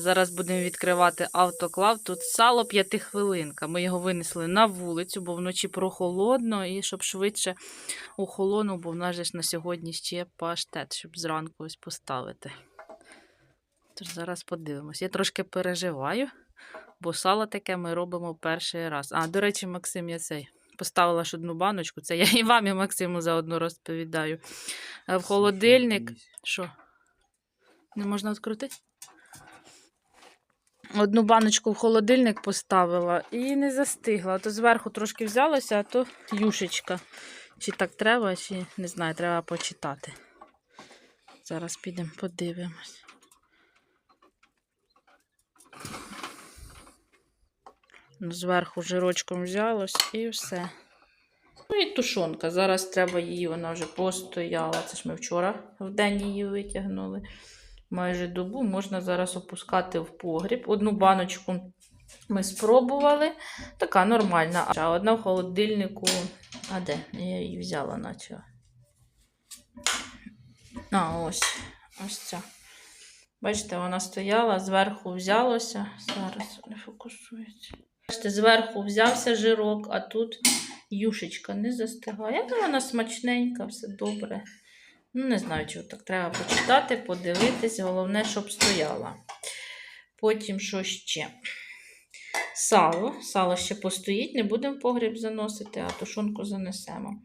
Зараз будемо відкривати автоклав. Тут сало п'ятихвилинка. Ми його винесли на вулицю, бо вночі прохолодно, і щоб швидше охолонув, бо в нас же ж на сьогодні ще паштет, щоб зранку ось поставити. Тож зараз подивимось. Я трошки переживаю, бо сало таке ми робимо перший раз. А, до речі, Максим, я цей. Поставила ж одну баночку, це я і вам, і Максиму заодно розповідаю. Е, В холодильник. Що? Не можна відкрутити? Одну баночку в холодильник поставила і не застигла. То зверху трошки взялося, а то юшечка. Чи так треба, чи не знаю, треба почитати. Зараз підемо подивимось. Ну, Зверху жирочком взялось і все. Ну і тушонка. Зараз треба її, вона вже постояла. Це ж ми вчора в день її витягнули. Майже добу можна зараз опускати в погріб. Одну баночку ми спробували. Така нормальна. А одна в холодильнику. А де? Я її взяла, наче. А, ось. Ось ця. Бачите, вона стояла, зверху взялося. Зараз не фокусується. Бачите, зверху взявся жирок, а тут юшечка не застигає. Але вона смачненька, все добре. Ну, не знаю, чого так треба почитати, подивитись. Головне, щоб стояла. Потім що ще? Сало. Сало ще постоїть, не будемо в погріб заносити, а тушонку занесемо.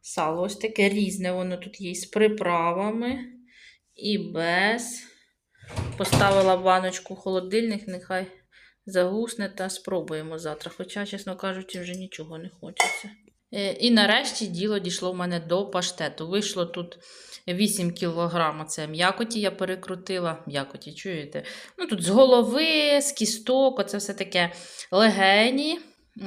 Сало ось таке різне, воно тут є з приправами і без. Поставила баночку в холодильник, нехай загусне та спробуємо завтра. Хоча, чесно кажучи, вже нічого не хочеться. Е, І нарешті діло дійшло в мене до паштету. Вийшло тут 8 кг. Це м'якоті я перекрутила. М'якоті, чуєте? Ну тут з голови, з кісток, оце все таке легені.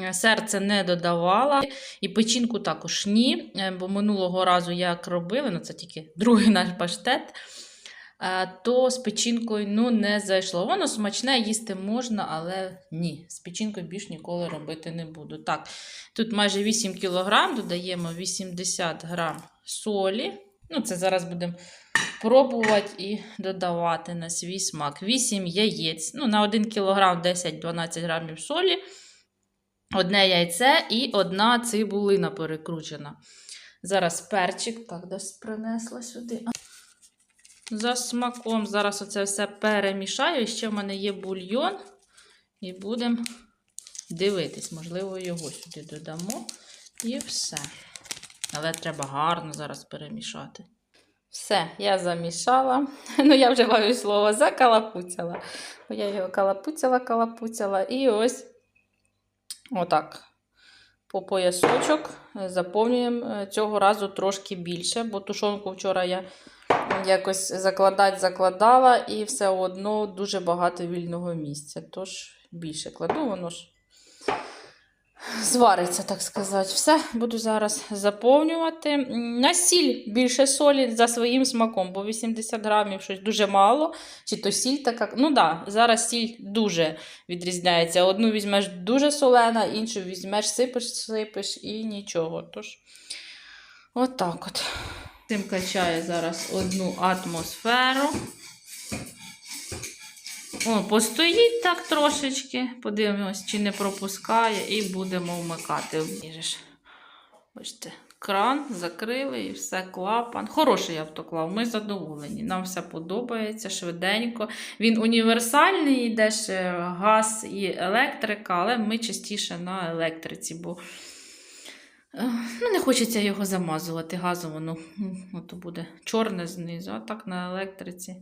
Е, Серце не додавала. І печінку також ні. е, Бо минулого разу як робили, ну це тільки другий наш паштет. Е, То з печінкою ну, не зайшло. Воно смачне, їсти можна, але ні. З печінкою більш ніколи робити не буду. Так, Тут майже 8 кг, додаємо 80 г солі. Ну, це зараз будемо пробувати і додавати на свій смак. 8 яєць. Ну, на 1 кг 10-12 грамів солі. Одне яйце і одна цибулина перекручена. Зараз перчик. Так, десь принесла сюди. За смаком. Зараз оце все перемішаю. І ще в мене є бульйон. І будемо дивитись, можливо, його сюди додамо. І все. Але треба гарно зараз перемішати. Все, я замішала. Ну, я вже маю слово закалапуцяла. Бо я його калапуцяла, калапуцяла. І ось отак. По поясочок заповнюємо е, цього разу трошки більше, бо тушонку вчора я якось закладати закладала, і все одно дуже багато вільного місця. Тож більше кладу, воно ж звариться, так сказати. Все, буду зараз заповнювати. На сіль більше солі за своїм смаком, бо 80 грамів щось дуже мало. Чи то сіль така. Ну да, зараз сіль дуже відрізняється. Одну візьмеш дуже солена, іншу візьмеш, сипеш, сипеш і нічого. Тож, отак от. Тим качає зараз одну атмосферу. О, постоїть так трошечки. Подивимось, чи не пропускає, і будемо вмикати. Бачите, кран закрили і все, клапан. Хороший автоклав, ми задоволені. Нам все подобається швиденько. Він універсальний, йде ще газ і електрика, але ми частіше на електриці, бо ну, не хочеться його замазувати газом, воно ну, то буде чорне знизу, а так на електриці.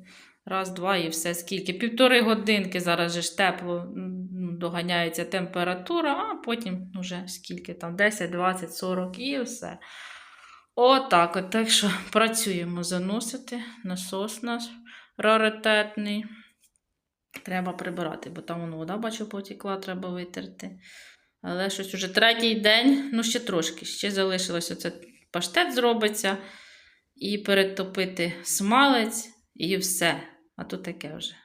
Раз, два і все скільки. Півтори годинки зараз же ж тепло ну, доганяється температура, а потім вже скільки там, 10, 20, 40 і все. Отак от. Так що працюємо заносити. Насос наш раритетний. Треба прибирати, бо там воно вода, бачу, потекла, треба витерти. Але щось уже третій день, ну ще трошки, ще залишилось оце паштет зробиться. І перетопити смалець, і все. А то таке вже.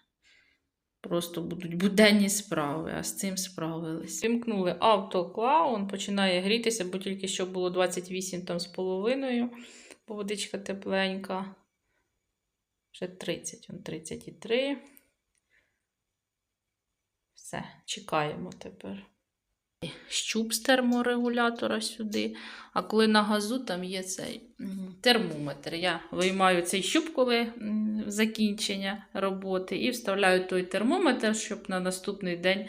Просто будуть буденні справи, а з цим справились. Вимкнули автоклаун, починає грітися, бо тільки що було 28 там з половиною, бо водичка тепленька. Вже 30, он 33. Все, чекаємо тепер. Щуп з терморегулятора сюди. А коли на газу, там є цей термометр. Я виймаю цей щуп, коли закінчення роботи, і вставляю той термометр, щоб на наступний день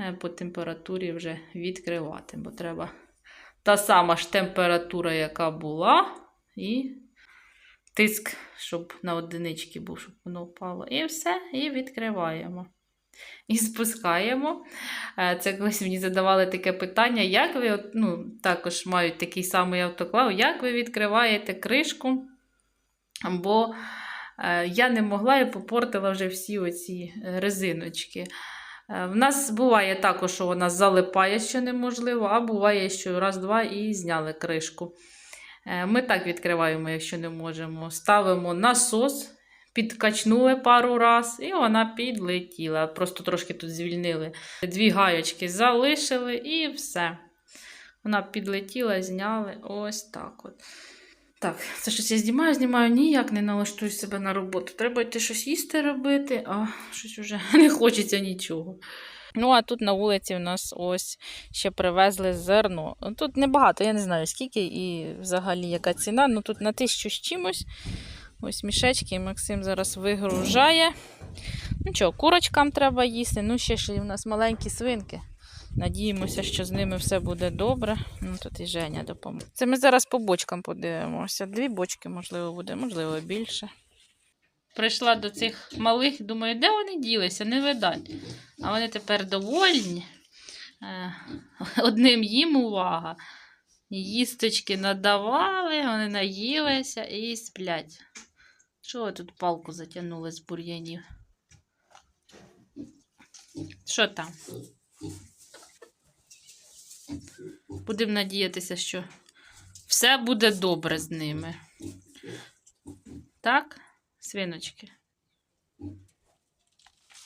е, по температурі вже відкривати. Бо треба та сама ж температура, яка була, і тиск, щоб на одинички був, щоб воно впало. І все, і відкриваємо. І спускаємо. Е, Це колись мені задавали таке питання, як ви, ну, також мають такий самий автоклав, як ви відкриваєте кришку? Бо е, я не могла і попортила вже всі оці резиночки. Е, В нас буває також, що вона залипає, що неможливо, а буває, що раз-два і зняли кришку. Ми так відкриваємо, якщо не можемо. Ставимо насос, підкачнули пару раз, і вона підлетіла. Просто трошки тут звільнили. Дві гаєчки залишили і все. Вона підлетіла, зняли. Ось так от. Так, це щось я знімаю, знімаю, ніяк не налаштую себе на роботу. Треба йти щось їсти робити, а щось вже не хочеться нічого. Ну, а тут на вулиці у нас ось ще привезли зерно. Тут небагато, я не знаю скільки і взагалі яка ціна. Ну тут на тисячу з чимось. Ось мішечки, Максим зараз вигружає. Ну що, курочкам треба їсти. Ну, ще ж в нас маленькі свинки. Надіємося, що з ними все буде добре. Ну, тут і Женя допоможе. Це ми зараз по бочкам подивимося. Дві бочки, можливо, буде, можливо, більше. Прийшла до цих малих, думаю, де вони ділися, не видать. А вони тепер довольні. Е, Одним їм увага. Їсточки надавали, вони наїлися і сплять. Що ви тут палку затягнули з бур'янів? Що там? Будемо надіятися, що все буде добре з ними. Так, свиночки?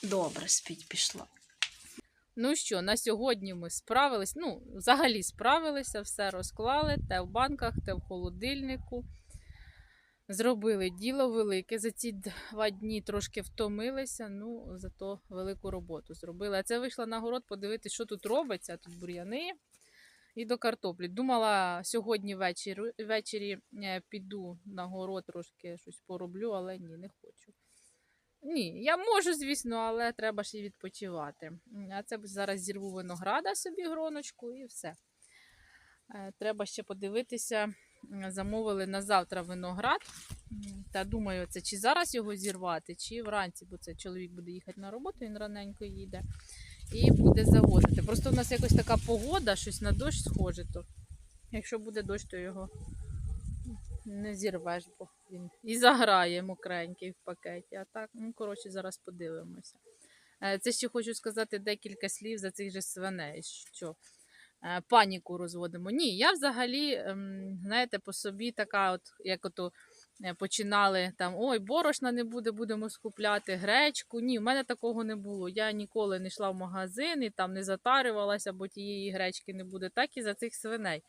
Добре, спіть пішла. Ну що, на сьогодні ми справились. Ну, взагалі справилися, все розклали, те в банках, те в холодильнику. Зробили діло велике. За ці два дні трошки втомилися, ну, зато велику роботу зробили. А це вийшла на город подивитися, що тут робиться. Тут бур'яни і до картоплі. Думала, сьогодні ввечері, ввечері піду на город, трошки щось пороблю, але ні, не хочу. Ні, я можу, звісно, але треба ж і відпочивати. А це зараз зірву винограда собі гроночку і все. Е, Треба ще подивитися. Замовили на завтра виноград. Та думаю, це чи зараз його зірвати, чи вранці, бо це чоловік буде їхати на роботу, він раненько їде і буде завозити. Просто у нас якось така погода, щось на дощ схоже, то якщо буде дощ, то його не зірвеш, бо він і заграє мокренький в пакеті. А так, ну коротше, зараз подивимося. Е, Це ще хочу сказати декілька слів за цих же свиней. Що паніку розводимо. Ні, я взагалі, ем, знаєте, по собі така, от як ото е, починали там ой, борошна не буде, будемо скупляти гречку. Ні, в мене такого не було. Я ніколи не йшла в магазин і там не затарювалася, бо тієї гречки не буде. Так і за цих свиней.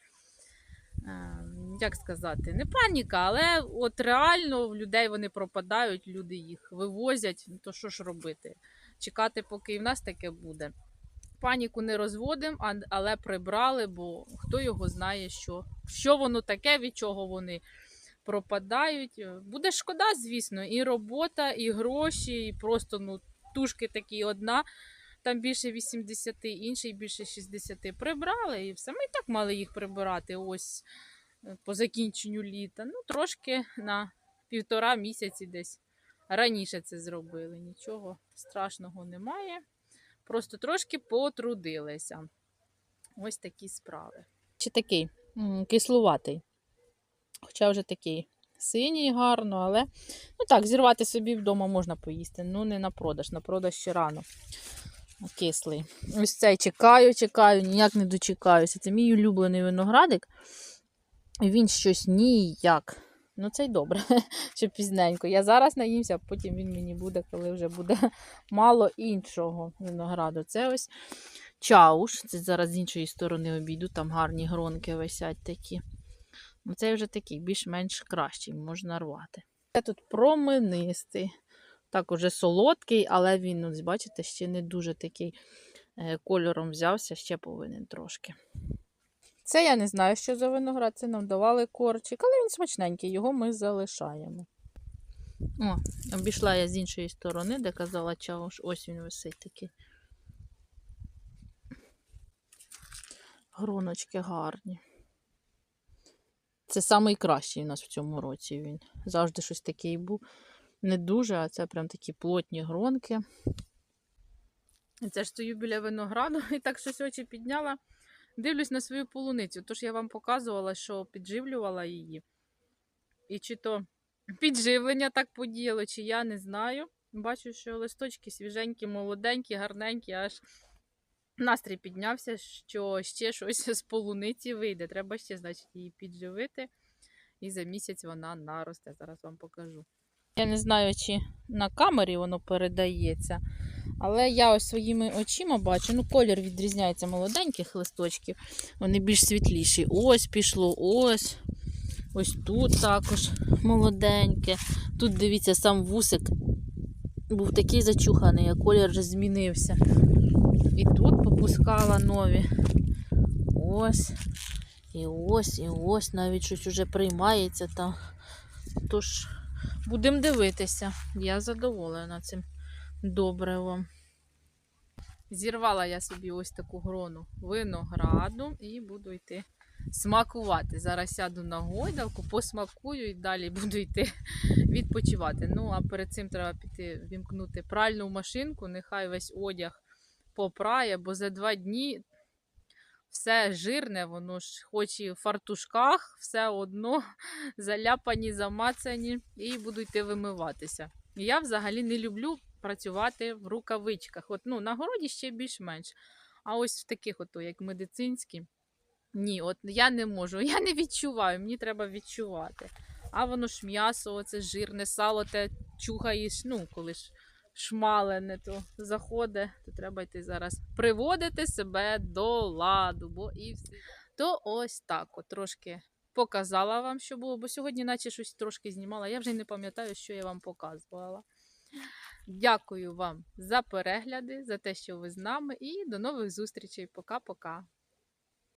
Ем, Як сказати, не паніка, але от реально в людей вони пропадають, люди їх вивозять. Ну, То що ж робити? Чекати, поки і в нас таке буде. Паніку не розводимо, але прибрали, бо хто його знає, що, що воно таке, від чого вони пропадають. Буде шкода, звісно, і робота, і гроші, і просто ну, тушки такі одна. Там більше 80, інший більше 60 прибрали, і все. Ми і так мали їх прибирати ось е, по закінченню літа. Ну, трошки на півтора місяці десь раніше це зробили. Нічого страшного немає. Просто трошки потрудилися. Ось такі справи. Чи такий кислуватий. Хоча вже такий синій гарно, але ну так, зірвати собі вдома можна поїсти. Ну, не на продаж, на продаж ще рано. Кислий. Ось цей чекаю, чекаю, ніяк не дочекаюся. Це мій улюблений виноградик. Він щось ніяк. Ну, це й добре, що пізненько. Я зараз наїмся, а потім він мені буде, коли вже буде мало іншого винограду. Це ось чауш. Це зараз з іншої сторони обійду, там гарні гронки висять такі. Ну, Цей вже такий, більш-менш кращий, можна рвати. Це тут променистий. Так, уже солодкий, але він, ось, бачите, ще не дуже такий е, кольором взявся, ще повинен трошки. Це я не знаю, що за виноград. Це нам давали корчик, але він смачненький, його ми залишаємо. О, обійшла я з іншої сторони, де казала чауш. Ось він висить такий. Гроночки гарні. Це найкращий у нас в цьому році він. Завжди щось такий був. Не дуже, а це прям такі плотні гронки. Це ж стою біля винограду і так щось очі підняла. Дивлюсь на свою полуницю. Тож я вам показувала, що підживлювала її. І чи то підживлення так подіяло, чи я не знаю. Бачу, що листочки свіженькі, молоденькі, гарненькі, аж настрій піднявся, що ще щось з полуниці вийде. Треба ще, значить, її підживити. І за місяць вона наросте. Зараз вам покажу. Я не знаю, чи на камері воно передається. Але я ось своїми очима бачу, ну колір відрізняється молоденьких листочків, вони більш світліші. Ось пішло, ось. Ось тут також молоденьке. Тут дивіться, сам вусик був такий зачуханий, а колір вже змінився. І тут попускала нові. Ось. І ось, і ось навіть щось уже приймається там. Тож, будемо дивитися. Я задоволена цим добривом. Зірвала я собі ось таку грону винограду і буду йти смакувати. Зараз сяду на гойдалку, посмакую і далі буду йти відпочивати. Ну, а перед цим треба піти вімкнути пральну машинку, нехай весь одяг попрає, бо за два дні все жирне, воно ж хоч і в фартушках, все одно заляпані, замацані, і буду йти вимиватися. Я взагалі не люблю працювати в рукавичках. От, ну, на городі ще більш-менш. А ось в таких, от, як медицинські, ні, от я не можу, я не відчуваю, мені треба відчувати. А воно ж м'ясо, оце жирне, сало те чухаєш, ну, коли ж шмалене, то заходить, то треба йти зараз приводити себе до ладу, бо і все. То ось так, от трошки показала вам, що було, бо сьогодні, наче щось трошки знімала. Я вже не пам'ятаю, що я вам показувала. Дякую вам за перегляди, за те, що ви з нами, і до нових зустрічей. Пока-пока.